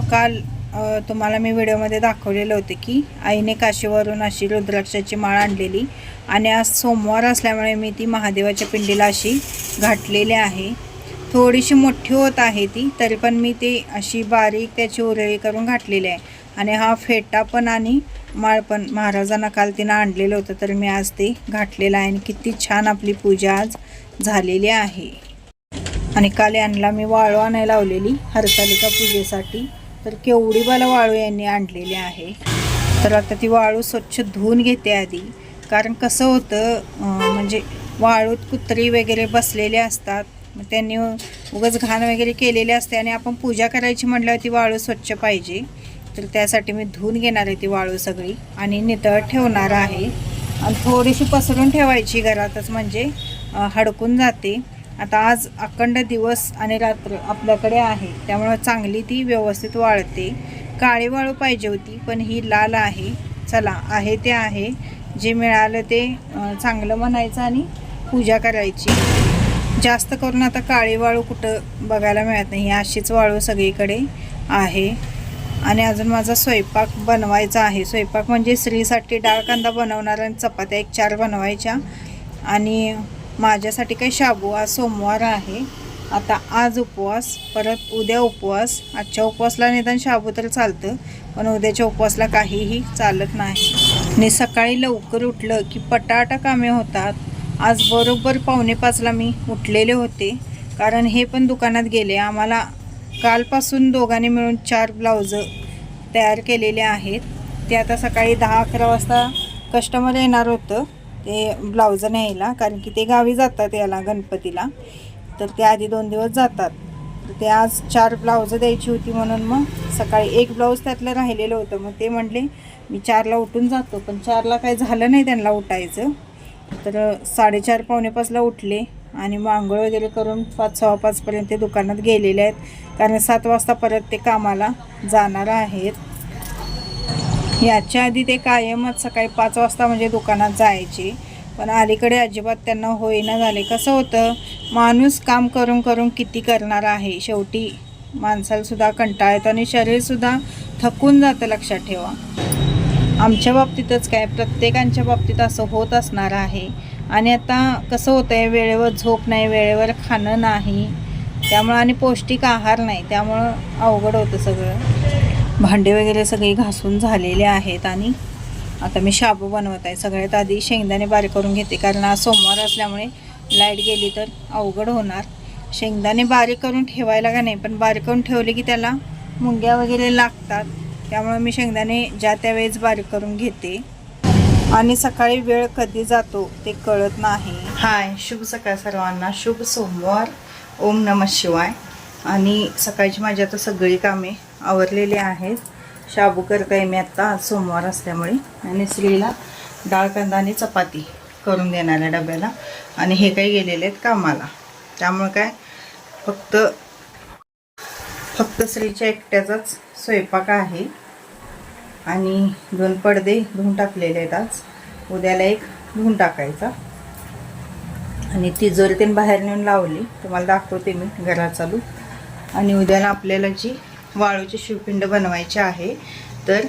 काल तुम्हाला मी व्हिडिओमध्ये दाखवलेलं होते की आईने काशीवरून अशी रुद्राक्षाची माळ आणलेली आणि आज सोमवार असल्यामुळे मी ती महादेवाच्या पिंडीला अशी घातलेली आहे. थोडीशी मोठी होत आहे ती तरी पण मी ती अशी बारीक त्याची उरळी करून घातलेली आहे. आणि हा फेटा पण आणि माळ पण महाराजांना काल तिनं आणलेलं होतं तर मी आज ते घातलेलं आहे. आणि किती छान आपली पूजा आज झालेली आहे. आणि काल यांना मी वाळू आणायला लावलेली हरतालिका पूजेसाठी. तर केवढी मला वाळू यांनी आणलेली आहे? तर आता ती वाळू स्वच्छ धुवून घेते आधी. कारण कसं होतं म्हणजे वाळूत कुत्री वगैरे बसलेले असतात. मग त्यांनी उगाच घाण वगैरे केलेली असते आणि आपण पूजा करायची म्हटल्यावर ती वाळू स्वच्छ पाहिजे. तर त्यासाठी मी धुवून घेणार आहे ती वाळू सगळी आणि नितळ ठेवणार आहे. आणि थोडीशी पसरून ठेवायची घरातच म्हणजे हडकून जाते. आता आज अखंड दिवस आणि रात्र आपल्याकडे आहे. त्यामुळं चांगली ती व्यवस्थित वाळते. काळी वाळू पाहिजे होती पण ही लाल आहे. चला आहे ते आहे. जे मिळालं ते चांगलं म्हणायचं आणि पूजा करायची. जास्त करून आता काळी वाळू कुठं बघायला मिळत नाही. ही अशीच वाळू सगळीकडे आहे. आणि अजून माझा स्वयंपाक बनवायचा आहे. स्वयंपाक म्हणजे स्त्रीसाठी डाळ कांदा बनवणार आणि चपात्या एक चार बनवायच्या. आणि माझ्यासाठी काही शाबू आज सोमवार आहे. आता आज उपवास परत उद्या उपवास. आजच्या उपवासला निदान शाबू तर चालतं पण उद्याच्या उपवासला काहीही चालत नाही. आणि सकाळी लवकर उठलं की पटाटा कामे होतात. आज बरोबर पावणे पाचला मी उठलेले होते. कारण हे पण दुकानात गेले. आम्हाला कालपासून दोघांनी मिळून चार ब्लाउजं तयार केलेले आहेत. ते आता सकाळी दहा अकरा वाजता कस्टमर येणार होतं. ते ब्लाऊज न्यायला कारण की ते गावी जातात याला गणपतीला. तर ते आधी दोन दिवस जातात. तर ते आज चार ब्लाऊजं द्यायची होती म्हणून मग सकाळी एक ब्लाऊज त्यातलं राहिलेलं होतं. मग ते म्हणले मी चारला उठून जातो. पण चारला काही झालं नाही त्यांना उठायचं. तर साडेचार पावणेपाचला उठले आणि मग आंघोळ वगैरे करून पाच सव्वा पाचपर्यंत ते दुकानात गेलेले आहेत. कारण सात वाजता परत ते कामाला जाणार आहेत. याच्या आधी ते कायमच सकाळी पाच वाजता म्हणजे दुकानात जायचे. पण अलीकडे अजिबात त्यांना होईना झाले. कसं होतं माणूस काम करून करून किती करणार आहे? शेवटी माणसालासुद्धा कंटाळ येतो आणि शरीरसुद्धा थकून जातं लक्षात ठेवा. आमच्या बाबतीतच काय प्रत्येकांच्या बाबतीत असं होत असणार आहे. आणि आता कसं होतं आहे वेळेवर झोप नाही वेळेवर खाणं नाही. त्यामुळं आणि पौष्टिक आहार नाही. त्यामुळं अवघड होतं सगळं. भांडे वगैरे सगळे घासून झालेले आहेत आणि आता मी शाबू बनवत आहे. सगळ्यात आधी शेंगदाणे बारीक करून घेते कारण आज सोमवार असल्यामुळे लाइट गेली तर अवघड होणार. शेंगदाणे बारीक करून ठेवायला का नाही पण बारीक करून ठेवले की त्याला मुंग्या वगैरे लागतात. त्यामुळे मी शेंगदाणे ज्या त्यावेळेस बारीक करून घेते. आणि सकाळी वेळ कधी जातो ते कळत नाही. हाय शुभ सकाळ सर्वांना. शुभ सोमवार. ओम नम शिवाय. आणि सकाळची माझी आता सगळी कामे आवरलेले आहेत. शाबू करताय मी आत्ता आज सोमवार असल्यामुळे. आणि स्त्रीला डाळ कांदा आणि चपाती करून देणार आहे डब्याला. आणि हे काही गेलेले आहेत कामाला. त्यामुळे काय फक्त फक्त स्त्रीच्या एकट्याचाच स्वयंपाक आहे. आणि दोन पडदे धुवून टाकलेले आहेत आज. उद्याला एक धुवून टाकायचा. आणि तिजोरी त्यांनी बाहेर नेऊन लावली तुम्हाला दाखवते मी घरात चालू. आणि उद्याला आपल्याला जी वाळूचे शिवपिंड बनवायचे आहे. तर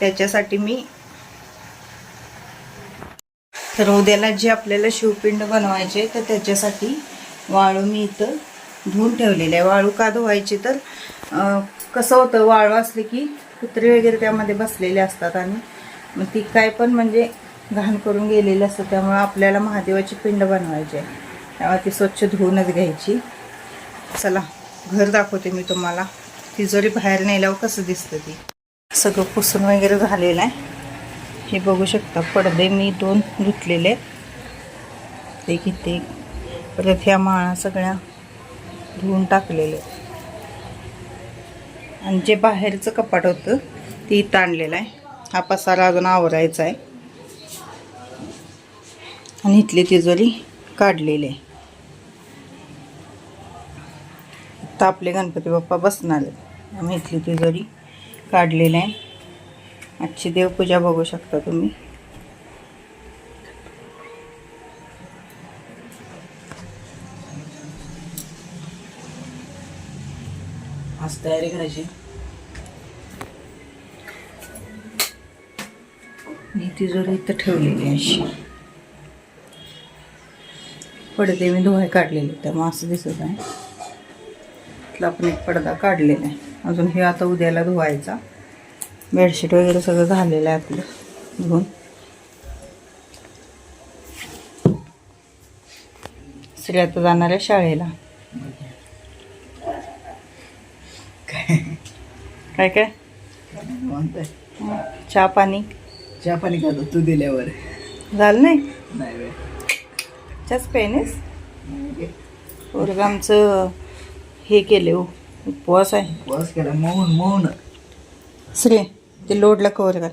त्याच्यासाठी मी तर उद्याला जे आपल्याला शिवपिंड बनवायचे तर त्याच्यासाठी वाळू मी इथं धुवून ठेवलेलं आहे. वाळू का धुवायची तर कसं होतं वाळू असले की कुत्रे वगैरे त्यामध्ये बसलेले असतात आणि मग ती काय पण म्हणजे घाण करून गेलेली असतं त्यामुळं आपल्याला महादेवाची पिंड बनवायची आहे. त्यामुळे ती स्वच्छ धुवूनच घ्यायची. चला घर दाखवते मी तुम्हाला. तिजोरी बाहेर नेल्यावर कसं दिसतं ती? सगळं पुसून वगैरे झालेलं आहे. हे बघू शकता पडदे मी दोन धुतलेले आहेत. ते किती? परत ह्या माळा सगळ्या धुवून टाकलेले आणि जे बाहेरचं कपाट होतं ते इथं आणलेलं आहे. हा पसारा अजून आवरायचा आहे. आणि इथली तिजोरी काढलेली आहे. आता आपले गणपती बाप्पा बसणार आहेत. मेथी ते जरी काढलेलं आहे. आजची देवपूजा बघू शकता तुम्ही. आज तयारी करायची. मेथी जरी इथं ठेवलेली अशी. पडदे मी धुवाय काढलेले त्यामुळं असं दिसत आहे. आपण एक पडदा काढलेला आहे. अजून हे आता उद्याला धुवायचा. बेडशीट वगैरे सगळं झालेलं आहे आपलं. धुवून. श्री आता जाणार आहे शाळेला. काय काय? चहा पाणी? चहा पाणी खातो तू दिल्यावर. झालं नाही? चहाच पेनेस पोरग आमचं हे केले हो. उपवास आहे. बस केला. मौन मौन. श्री ते लोडला कवर घाल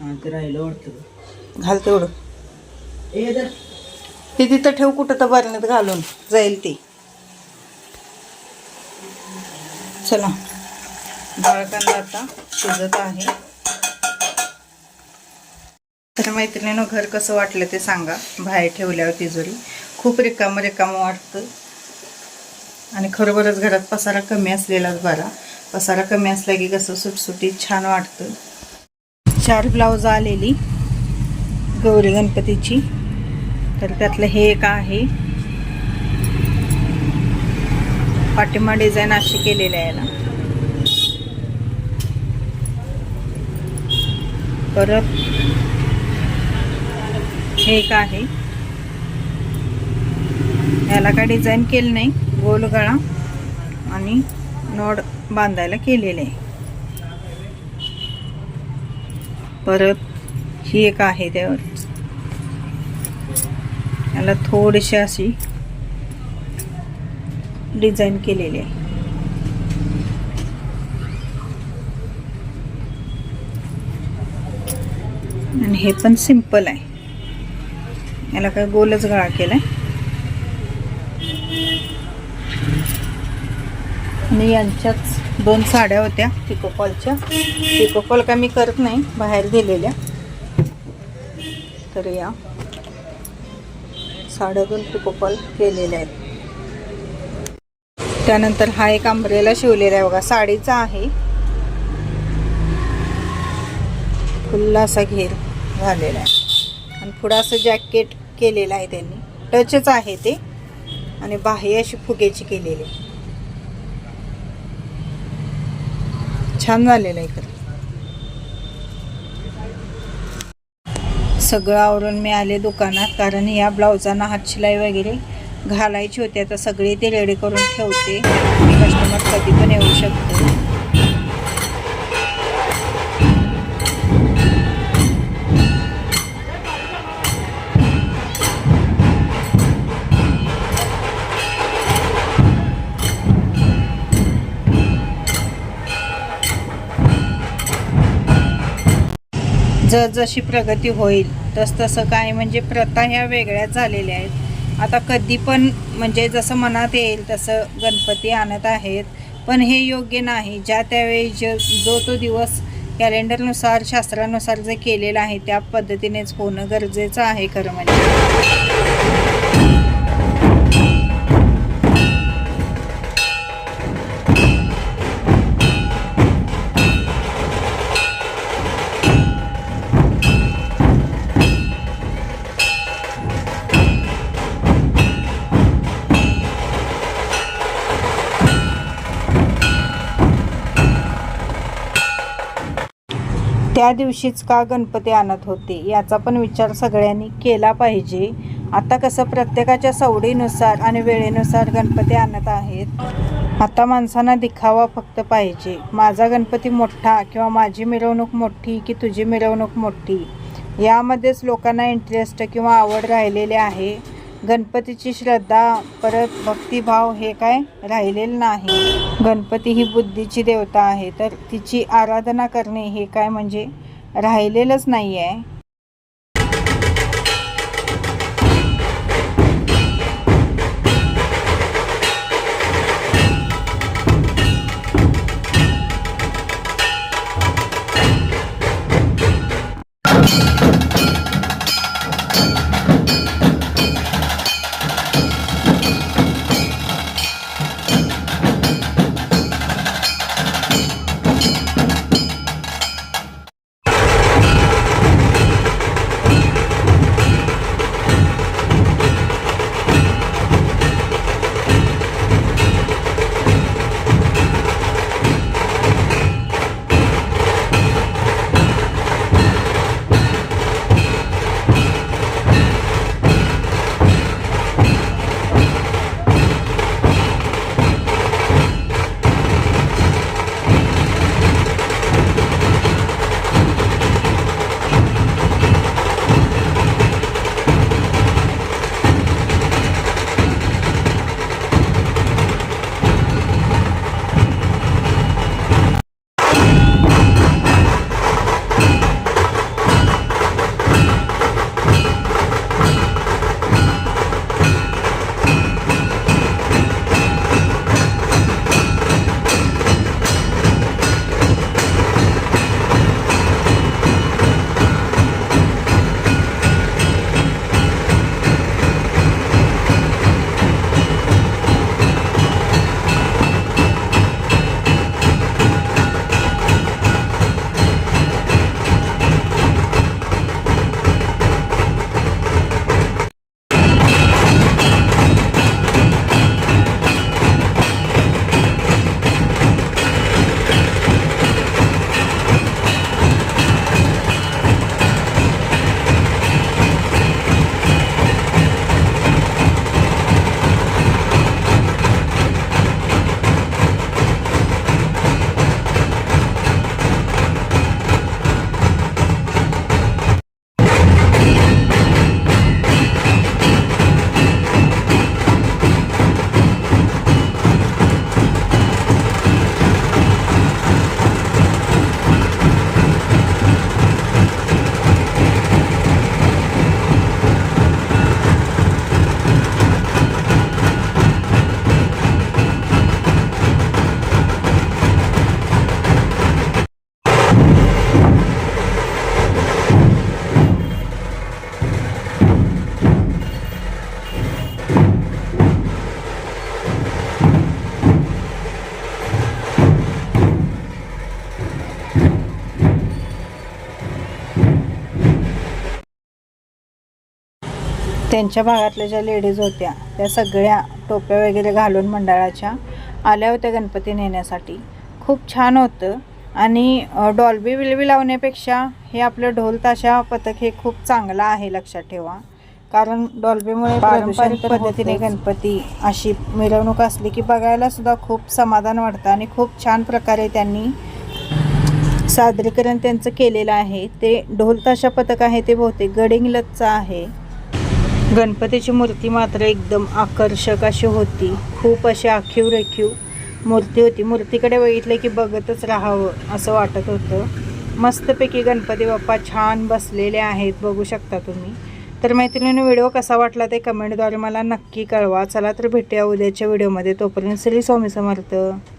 हा ते राहिलं वाटतं. घाल तेवढं. ए दर ते तिथं ठेव कुठं तर बरण्यात घालून जाईल ती. चला. बाळकांना आता शिजत आहे. तर मैत्रिणीनं घर कसं वाटलं ते सांगा. बाहेर ठेवल्यावर तिजोरी. खूप रिकामं रिकामं वाटतं. आणि खरोखरच घरात पसारा कमी असलेलाच बरा. पसारा कमी असला की कसं सुटसुटीत छान वाटतं. चार ब्लाऊज आलेली. गौरी गणपतीची. तर त्यातलं हे एक आहे. पाठिंबा डिझाईन अशी केलेली आहे याला. परत हे एक आहे. याला काय डिझाईन केलं नाही. गोल गळा आणि नॉड बांधायला केलेले. आहे परत ही एक आहे त्यावर. याला थोडीशी अशी डिझाईन केलेली आहे. आणि हे पण सिंपल आहे. याला काय गोलच गळा आहे आणि यांच्याच दोन साड्या होत्या पिकोफॉलच्या पिकोफॉल काय मी करत नाही बाहेर दिलेल्या. तर या. साड्या दोन पिकोफॉल केलेल्या आहेत. त्यानंतर हा एक आंब्रेला शिवलेला आहे बघा साडीचा आहे. खुल्ला असा घेर झालेला आहे. आणि पुढं असं जॅकेट केलेलं आहे त्यांनी. टचच आहे ते. आणि बाह्य अशी फुगेची केलेली छान झालेलं आहे खरं. सगळं आवरून मी आले दुकानात कारण या ब्लाऊजांना हातशिलाई वगैरे घालायची होती. आता सगळे ते रेडी करून ठेवते. कस्टमर कधी पण येऊ शकतो. जसजशी प्रगती होईल तस तसं काय म्हणजे प्रथा ह्या वेगळ्याच झालेल्या आहेत. आता कधी पण म्हणजे जसं मनात येईल तसं गणपती आणत आहेत पण हे योग्य नाही. ज्या त्यावेळी ज जो तो दिवस कॅलेंडरनुसार शास्त्रानुसार जे केलेलं आहे त्या पद्धतीनेच होणं गरजेचं आहे खरं म्हणजे. त्या दिवशीच का गणपती आणत होते? याचा पण विचार सगळ्यांनी केला पाहिजे. आता कसं प्रत्येकाच्या सवडीनुसार आणि वेळेनुसार गणपती आणत आहेत? आता माणसांना दिखावा फक्त पाहिजे. माझा गणपती मोठा किंवा माझी मिरवणूक मोठी की तुझी मिरवणूक मोठी? यामध्येच लोकांना इंटरेस्ट किंवा आवड राहिलेली आहे. गणपतीची श्रद्धा परत भक्तिभाव हे काय राहिलेलं नाही. गणपती ही बुद्धीची देवता आहे तर तिची आराधना करणे हे काय म्हणजे राहिलेलंच नाही आहे त्यांच्या भागातल्या ज्या लेडीज होत्या त्या सगळ्या टोप्या वगैरे घालून मंडळाच्या आल्या होत्या गणपती नेण्यासाठी. खूप छान होतं. आणि डॉल्बी विल्बी लावण्यापेक्षा हे आपलं ढोल ताशा पथक हे खूप चांगलं आहे लक्षात ठेवा. कारण डॉल्बीमुळे पारंपरिक पद्धतीने गणपती अशी मिरवणूक असली की बघायला सुद्धा खूप समाधान वाटतं आणि खूप छान प्रकारे त्यांनी सादरीकरण त्यांचं केलेलं आहे. ते ढोल ताशा पथक आहे ते बहुतेक गडिंगलजचं आहे. गणपतीची मूर्ती मात्र एकदम आकर्षक अशी होती. खूप अशी आखीव रेखीव मूर्ती होती. मूर्तीकडे बघितलं की बघतच राहावं असं वाटत होतं. मस्तपैकी गणपती बाप्पा छान बसलेले आहेत. बघू शकता तुम्ही. तर मैत्रिणीने व्हिडिओ कसा वाटला ते कमेंटद्वारे मला नक्की कळवा. चला तर भेटूया उद्याच्या व्हिडिओमध्ये. तोपर्यंत श्री स्वामी समर्थ.